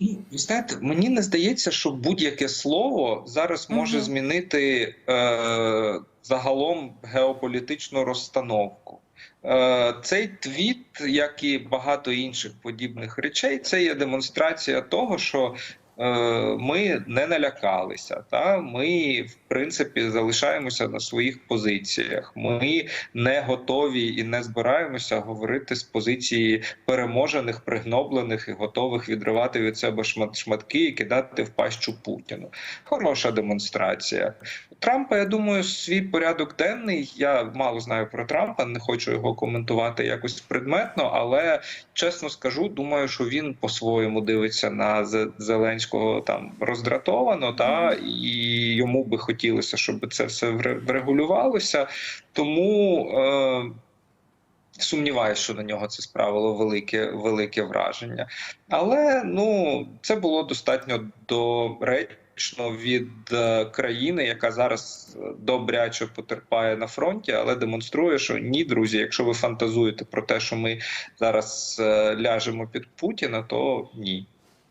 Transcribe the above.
Ну, ви знаєте, мені не здається, що будь-яке слово зараз може Мгм. змінити е, загалом геополітичну розстановку. Е, цей твіт, як і багато інших подібних речей, це є демонстрація того, що ми не налякалися. Та ми, в принципі, залишаємося на своїх позиціях. Ми не готові і не збираємося говорити з позиції переможених, пригноблених і готових відривати від себе шмат шматки і кидати в пащу Путіну. Хороша демонстрація. Трампа, я думаю, свій порядок денний. Я мало знаю про Трампа, не хочу його коментувати якось предметно, але чесно скажу, думаю, що він по-своєму дивиться на Зе- Зеленського там роздратовано, та і йому би хотілося, щоб це все вре- врегулювалося. Тому. Е, Сумніваюся, що на нього це справило велике, велике враження. Але ну це було достатньо доречно від е, країни, яка зараз добряче потерпає на фронті, але демонструє, що ні, друзі, якщо ви фантазуєте про те, що ми зараз е, ляжемо під Путіна, то ні.